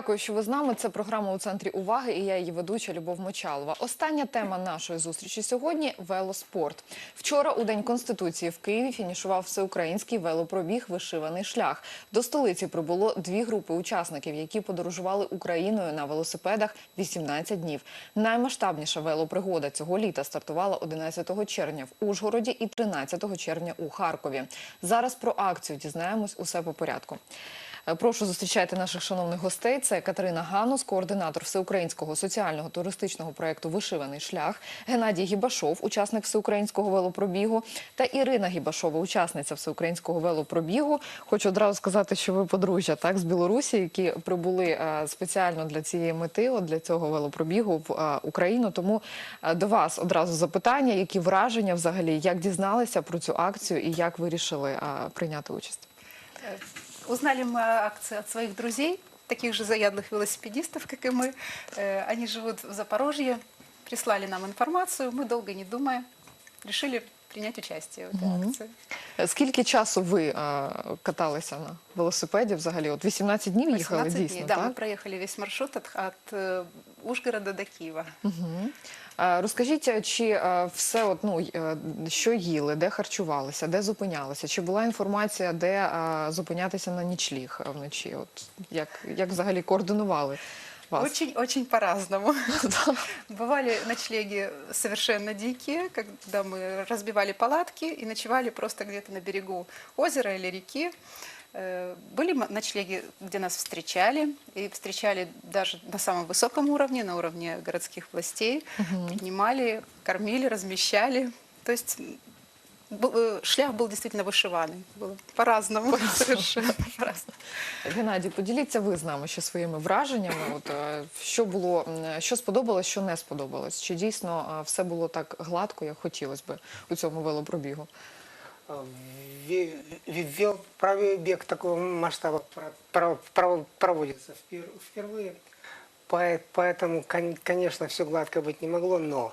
Дякую, що ви з нами. Це програма у центрі уваги. І я її ведуча Любов Мочалова. Остання тема нашої зустрічі сьогодні велоспорт. Вчора, у день конституції, в Києві фінішував всеукраїнський велопробіг Вишиваний шлях. До столиці прибуло дві групи учасників, які подорожували Україною на велосипедах 18 днів. Наймасштабніша велопригода цього літа стартувала 11 червня в Ужгороді і 13 червня у Харкові. Зараз про акцію дізнаємось усе по порядку. Е, Прошу зустрічайте наших шановних гостей. Це Катерина Ганус, координатор всеукраїнського соціального туристичного проєкту Вишиваний шлях, Геннадій Гібашов, учасник всеукраїнського велопробігу, та Ірина Гібашова, учасниця всеукраїнського велопробігу. Хочу одразу сказати, що ви подружжя так з Білорусі, які прибули е, спеціально для цієї мети, для цього велопробігу в е, Україну. Тому до вас одразу запитання, які враження взагалі, як дізналися про цю акцію і як вирішили прийняти участь. Узнали мы о акции от своих друзей, таких же заядлых велосипедистов, как и мы. Э, Они живут в Запорожье, прислали нам информацию, мы долго не думая решили принять участие в этой акции. Скільки часу ви е, каталися на велосипеді взагалі? От 18 днів їхали 18 дійсно, дней, да, мы так? проехали весь маршрут от, от э, Ужгорода до Киева. Е, Розкажіть, чи е, все, от, ну, е, що їли, де харчувалися, де зупинялися? Чи була інформація, де е, зупинятися на нічліг е, вночі? От, як, як взагалі координували Вас? Очень-очень по-разному. Бывали ночлеги совершенно дикие, когда мы разбивали палатки и ночевали просто где-то на берегу озера или реки. Э, Были ночлеги, где нас встречали, и встречали даже на самом высоком уровне, на уровне городских властей. Принимали, кормили, размещали. То есть э, шлях был действительно вышиванный. Было по-разному, совершенно. Геннадій, поділіться ви з нами ще своїми враженнями. От, е, що було, м, що сподобалось, що не сподобалось? Чи дійсно е, все було так гладко, як хотілося би у цьому велопробігу? Ве- ве- вел- Пробег такого масштаба про- про- про- проводится впер- впервые, Пое- поэтому, кон- конечно, все гладко быть не могло, но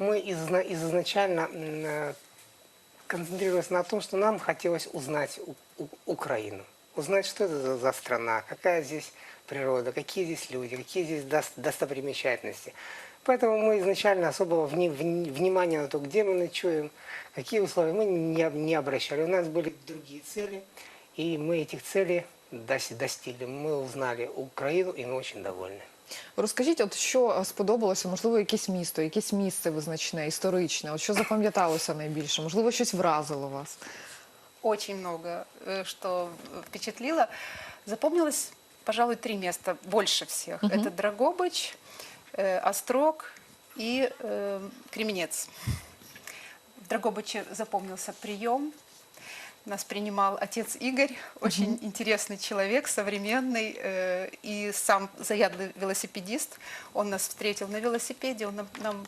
мы изна- изначально м, э, концентрировались на том, что нам хотелось узнать У- У- Украину, узнать, что это за- за страна, какая здесь природа, какие здесь люди, какие здесь дос- достопримечательности. Поэтому мы изначально особого вни- вни- внимания на то, где мы ночуем, какие условия, мы не, не обращали. У нас были другие цели, и мы этих целей дос- достигли. Мы узнали Украину, и мы очень довольны. Розкажіть, от що е, сподобалося, можливо, якесь місто, якесь місце визначне, історичне, от що запам'яталося найбільше, можливо, щось вразило вас. очень много, э, что впечатлило. Запомнилось, пожалуй, три места больше всех. Это Драгобыч, э, Острог и э, Кременец. В Драгобыче запомнился прием. Нас принимал отец Игорь, очень интересный человек, современный э, и сам заядлый велосипедист. Он нас встретил на велосипеде, он нам, нам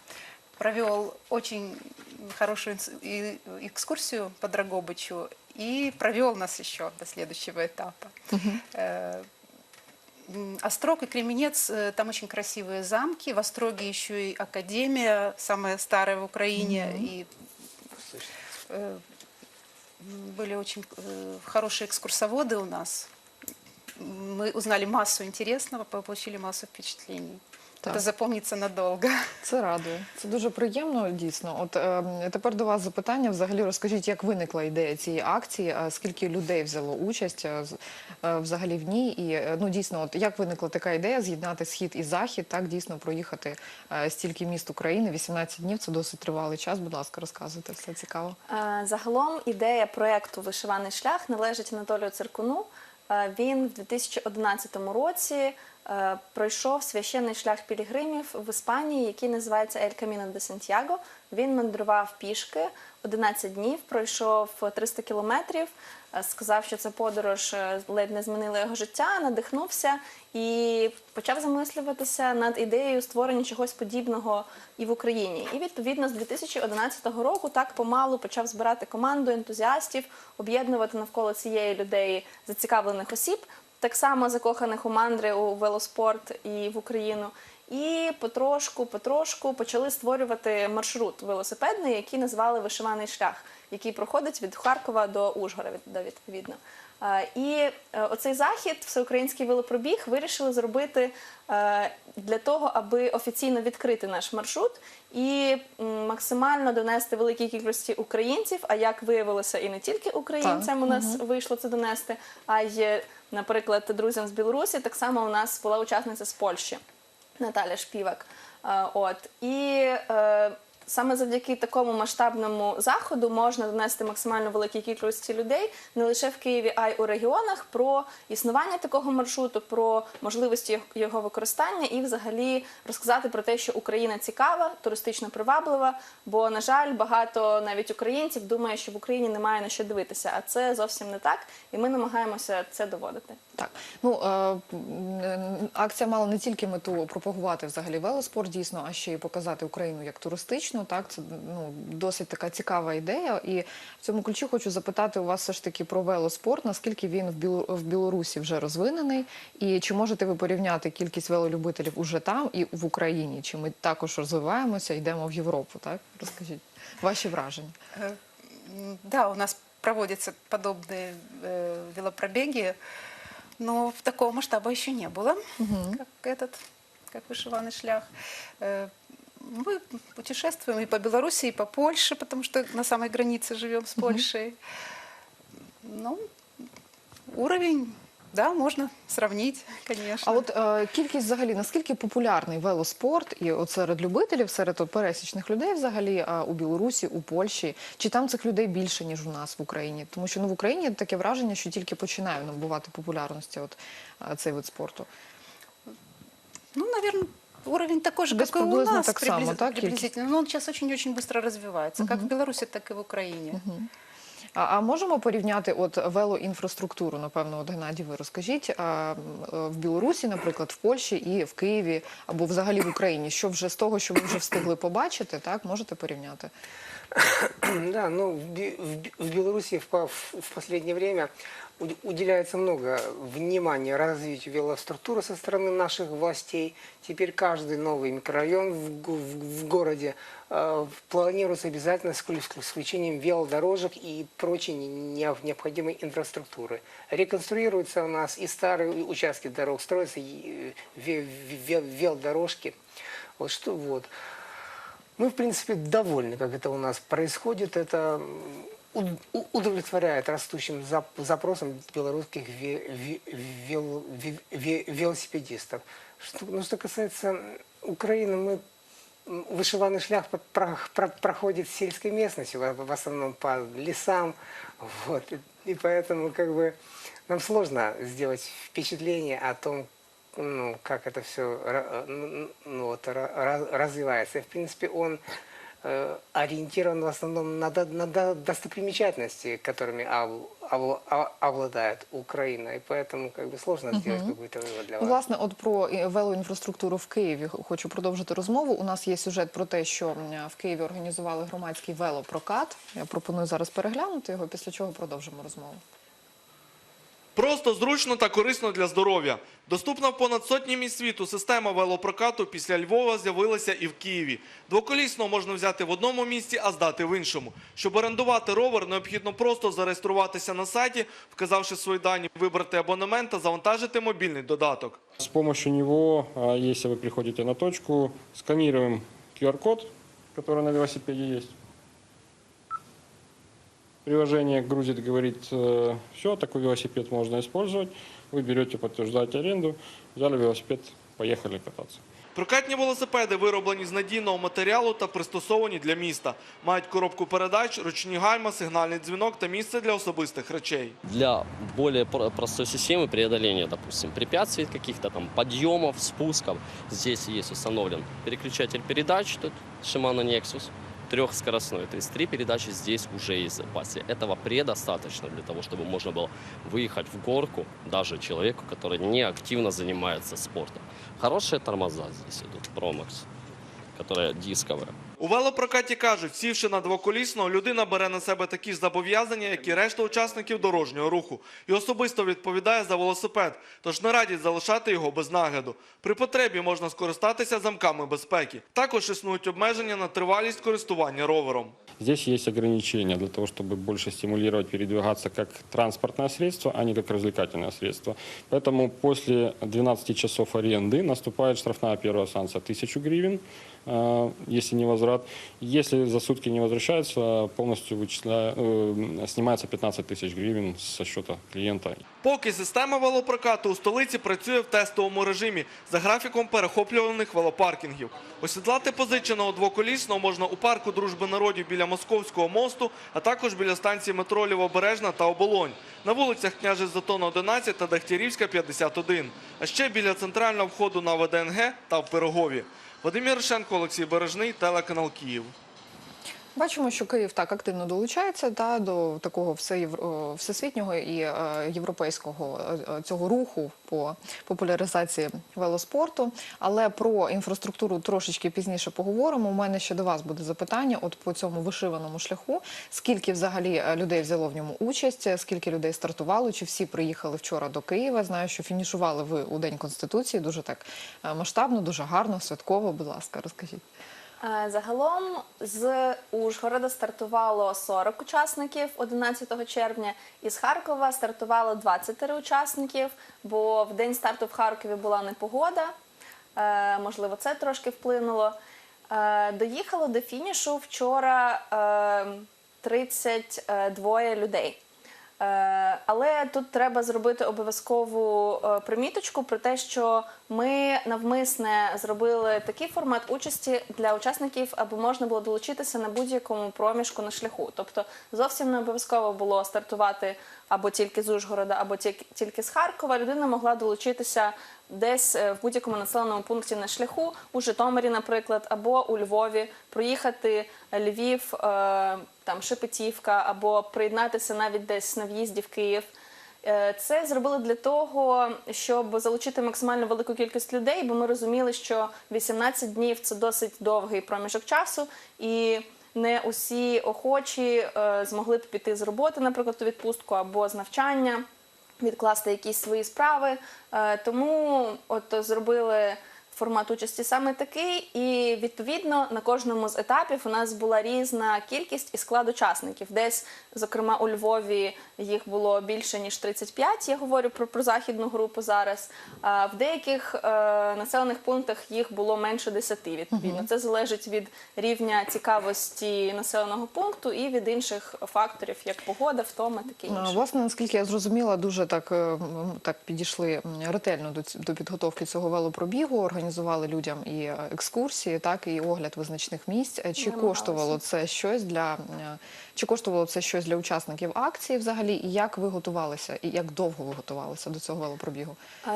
провел очень хорошую экскурсию по Драгобычу и провел нас еще до следующего этапа. Э, Острог и Кременец, э, там очень красивые замки. В Остроге еще и академия, самая старая в Украине. И э, были очень э, хорошие экскурсоводы у нас. Мы узнали массу интересного, получили массу впечатлений. Так. Это запомнится надолго. Це радує. Це дуже приємно, дійсно. От е, тепер до вас запитання. Взагалі розкажіть, як виникла ідея цієї акції, е, скільки людей взяло участь е, е, взагалі в ній, і е, ну дійсно, от як виникла така ідея з'єднати схід і захід, так дійсно проїхати е, стільки міст України, 18 днів. Це досить тривалий час. Будь ласка, розказуйте, все цікаво. Е, Загалом ідея проєкту Вишиваний шлях належить Анатолію Циркуну. Е, Він в 2011 році пройшов священний шлях пілігримів в Іспанії, який називається Ель Каміно де Сантьяго. Він мандрував пішки 11 днів, пройшов 300 кілометрів. е, Сказав, що ця подорож е, ледь не змінила його життя, надихнувся і почав замислюватися над ідеєю створення чогось подібного і в Україні. І відповідно з 2011 року так помалу почав збирати команду ентузіастів, об'єднувати навколо цієї людей зацікавлених осіб, так само закоханих у мандри у велоспорт і в Україну. І потрошку, потрошку почали створювати маршрут велосипедний, який назвали Вишиваний шлях. який проходить від Харкова до Ужгорода відповідно. Е, І е, оцей захід, всеукраїнський велопробіг, вирішили зробити е, для того, аби офіційно відкрити наш маршрут і максимально донести великій кількості українців. А як виявилося, і не тільки українцям у нас вийшло це донести, а й, наприклад, друзям з Білорусі. Так само у нас була учасниця з Польщі. Наталя Шпівак. От і саме завдяки такому масштабному заходу можна донести максимально великій кількості людей не лише в Києві, а й у регіонах про існування такого маршруту, про можливості його- використання і взагалі розказати про те, що Україна цікава, туристично приваблива. Бо, на жаль, багато навіть українців думає, що в Україні немає на що дивитися, а це зовсім не так, і ми намагаємося це доводити. Так, ну акція мала не тільки мету пропагувати взагалі велоспорт дійсно, а ще й показати Україну як туристичну Так, це ну досить така цікава ідея. І в цьому ключі хочу запитати у вас все ж таки про велоспорт. Наскільки він в Біло- в Білорусі вже розвинений, і чи можете ви порівняти кількість велолюбителів уже там і в Україні? Чи ми також розвиваємося, йдемо в Європу? Так, розкажіть ваші враження. Э, м, Да, у нас проводятся подобные э, велопробеги, но в такого масштаба еще не было, как этот, как вышиванный шлях. Э, Мы путешествуем и по Беларуси, и по Польше, потому что на самой границе живем с Польшей. Ну, уровень, да, можно сравнить, конечно. А от е, кількість взагалі наскільки популярний велоспорт і от серед любителів, серед от пересічних людей взагалі е, у Білорусі, у Польщі, чи там цих людей більше ніж у нас в Україні? Тому що ну в Україні таке враження, що тільки починає набувати популярності от е, цей вид спорту. Ну, наверное, уровень такой же, как и у нас, так само, приблиз- так, кількість? приблизительно. Но он сейчас очень-очень быстро развивается, как в Беларуси, так и в Украине. А, а можемо порівняти от велоінфраструктуру, напевно, от Геннадій, ви розкажіть а, в Білорусі, наприклад, в Польщі і в Києві або взагалі в Україні. Що вже з того, що ви вже встигли побачити, так можете порівняти? Да, ну в, в в Беларуси в, в- в последнее время уд- уделяется много внимания развитию велоструктуры со стороны наших властей. Теперь каждый новый микрорайон в, в- в городе э, планируется обязательно с с исключением велодорожек и прочей не- не- необходимой инфраструктуры. Реконструируются у нас и старые участки дорог, строятся и, э, ве- ве- велодорожки. Вот что вот. Мы, в принципе, довольны, как это у нас происходит. Это удовлетворяет растущим зап- запросам белорусских ве- ве- вел- ве- ве- велосипедистов. Что, ну, что касается Украины, мы вышиванный шлях проходит в сельской местности, в основном по лесам. Вот. И, поэтому как бы нам сложно сделать впечатление о том, ну, как это все ну, вот, ра- ра- развивается. И, в принципе, он ориентирован в основном на, до- на до- достопримечательности, которыми ов- ов- ов- обладает Украина. И поэтому как бы сложно сделать какой-то вывод для Ну, вас. Власне, от про е, велоінфраструктуру в Києві хочу продовжити розмову. У нас є сюжет про те, що м, в Києві організували громадський велопрокат. Я пропоную зараз переглянути його, після чого продовжимо розмову. Просто зручно та корисно для здоров'я. Доступна в понад сотні місць світу система велопрокату після Львова з'явилася і в Києві. Двоколісно можна взяти в одному місці, а здати в іншому. Щоб орендувати ровер, необхідно просто зареєструватися на сайті, вказавши свої дані, вибрати абонемент та завантажити мобільний додаток. С помощью него, если вы приходите на точку, сканируем QR-код, который на велосипеде есть. Приложение грузит, говорит, все, такой велосипед можно использовать. Вы берете, подтверждаете аренду, взяли велосипед, поехали кататься. Прокатні велосипеди вироблені з надійного матеріалу та пристосовані для міста. Мають коробку передач, ручні гальма, сигнальний дзвінок та місце для особистих речей. для более про- простой системы преодоления, допустим, препятствий каких-то там подъемов, спусков. Здесь есть установлен переключатель передач, тут Shimano Nexus, трехскоростной, то есть три передачи здесь уже есть в запасе. Этого предостаточно для того, чтобы можно было выехать в горку даже человеку, который не активно занимается спортом. Хорошие тормоза здесь идут, Promax, которые дисковые. У велопрокаті кажуть, сівши на двоколісного, людина бере на себе такі ж зобов'язання, як і решта учасників дорожнього руху, і особисто відповідає за велосипед, тож не радять залишати його без нагляду. При потребі можна скористатися замками безпеки. Також існують обмеження на тривалість користування ровером. Здесь есть ограничения для того, чтобы больше стимулировать передвигаться как транспортное средство, а не как развлекательное средство. Поэтому после 12 часов аренды наступает штрафная первая санкция 1000 гривен, э, если не возврат. Если за сутки не возвращается, полностью вычисля... э, снимается 15 тысяч гривен со счета клиента. Поки система велопрокату у столиці працює в тестовому режимі за графіком перехоплюваних велопаркінгів. Осідлати позиченого двоколісного можна у парку Дружби народів біля Московського мосту, а також біля станції метро Лівобережна та Оболонь. На вулицях Княжий Затон 11 та Дахтярівська 51. А ще біля центрального входу на ВДНГ та в Пирогові. Вадим Ярошенко, Олексій Бережний, телеканал Київ. Бачимо, що Київ так активно долучається та, до такого о, всесвітнього і е, європейського е, е, цього руху по популяризації велоспорту. Але про інфраструктуру трошечки пізніше поговоримо. У мене ще до вас буде запитання. От по цьому вишиваному шляху, скільки взагалі е, людей взяло в ньому участь, е, скільки людей стартувало, чи всі приїхали вчора до Києва? Знаю, що фінішували ви у День Конституції дуже так е, масштабно, дуже гарно, святково. Будь ласка, розкажіть. Е, Загалом з Ужгорода стартувало 40 учасників 11 червня, із Харкова стартувало 23 учасників, бо в день старту в Харкові була непогода. Е, Можливо, це трошки вплинуло. Е, Доїхало до фінішу вчора е, 32 людей. Е, Але тут треба зробити обов'язкову е, приміточку про те, що ми навмисне зробили такий формат участі для учасників, аби можна було долучитися на будь-якому проміжку на шляху. Тобто зовсім не обов'язково було стартувати або тільки з Ужгорода, або тільки, тільки з Харкова. Людина могла долучитися десь е, в будь-якому населеному пункті на шляху, у Житомирі, наприклад, або у Львові, проїхати Львів, е, там Шепетівка, або приєднатися навіть десь на в'їзді в Київ. Е, Це зробили для того, щоб залучити максимально велику кількість людей, бо ми розуміли, що 18 днів це досить довгий проміжок часу, і не усі охочі змогли б піти з роботи, наприклад, у відпустку або з навчання відкласти якісь свої справи. Е, Тому от зробили формат участі саме такий, і відповідно на кожному з етапів у нас була різна кількість і склад учасників. Десь, зокрема, у Львові їх було більше ніж 35, Я говорю про, західну групу зараз. А в деяких е, населених пунктах їх було менше 10, Відповідно, це залежить від рівня цікавості населеного пункту і від інших факторів, як погода, втома, таке інше. Власне, наскільки я зрозуміла, дуже так, е, так підійшли ретельно до, до підготовки цього велопробігу, організували людям і е, екскурсії, так і огляд визначних місць. Е, Чи Намагалися. коштувало це щось для е, чи коштувало це щось для учасників акції взагалі? І як ви готувалися, і як довго ви готувалися до цього велопробігу?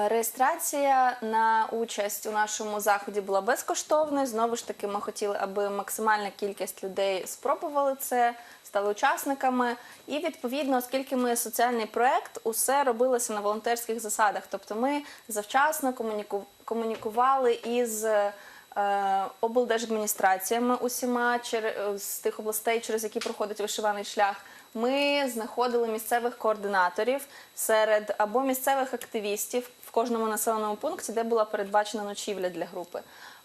Реєстрація на участь у нашому заході була безкоштовною. Знову ж таки, ми хотіли, аби максимальна кількість людей спробували це, стали учасниками. І відповідно, оскільки ми соціальний проект, усе робилося на волонтерських засадах. Тобто ми завчасно комуніку- комунікували із. е, облдержадміністраціями усіма з тих областей, через які проходить вишиваний шлях. Ми знаходили місцевих координаторів серед або місцевих активістів в кожному населеному пункті, де була передбачена ночівля для групи.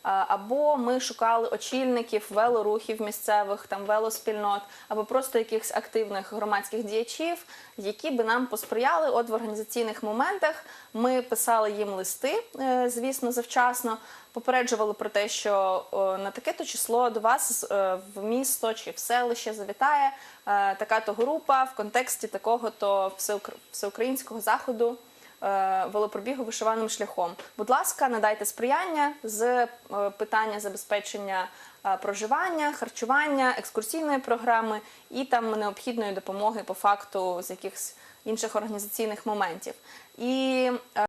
Або ми шукали очільників велорухів місцевих, там велоспільнот, або просто якихось активних громадських діячів, які би нам посприяли. От в організаційних моментах ми писали їм листи, е, звісно, завчасно. Попереджували про те, що на таке-то число до вас е, в місто чи в селище завітає е, така-то група в контексті такого-то всеукр- всеукраїнського заходу велопробігу вишиваним шляхом. Будь ласка, надайте сприяння з е, питання забезпечення е, проживання, харчування, екскурсійної програми і там необхідної допомоги по факту з якихось інших організаційних моментів. І е,